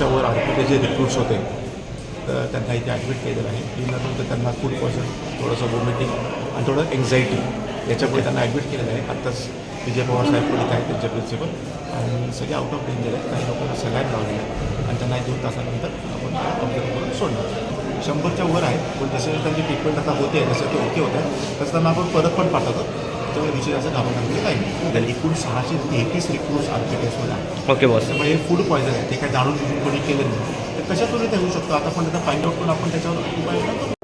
आरपीचे जे रिक्रूट्स होते तर त्यांना इथे ॲडमिट केलेलं आहे. दिल्यानंतर त्यांना फूड पॉयझन थोडंसं वॉमिटिंग आणि थोडं एन्झायटी याच्यामुळे त्यांना ॲडमिट केलेलं आहे. आत्ताच विजय पवार साहेब पोलीस आहेत त्यांचे प्रिन्सिपल आणि सगळे आउट ऑफ डेंजर आहेत. काही लोकांना सलाईन लावलेलं आहे. आणि त्यांना दोन तासानंतर आपण ऑब्झर्व करून सोडलं शंभरच्या वर आहे पण जसं त्यांची ट्रीटमेंट आता होते जसं ते ओके होत आहे तसं त्यांना आपण परत पण पाठवतो. त्याच्यामुळे विषय असं घाबरण्यामध्ये काही नाही तर एकूण सहाशे तेहतीस रिक्रूट्स आर पी टेस्टमध्ये आहे ओके बॉस त्यामुळे हे फूड पॉयझन आहे. ते काय जाणून कोणी केलं नाही. तर कशातूनही ते होऊ शकतो? आता पण त्याचा फाइंड आउट करून आपण त्याच्यावर करू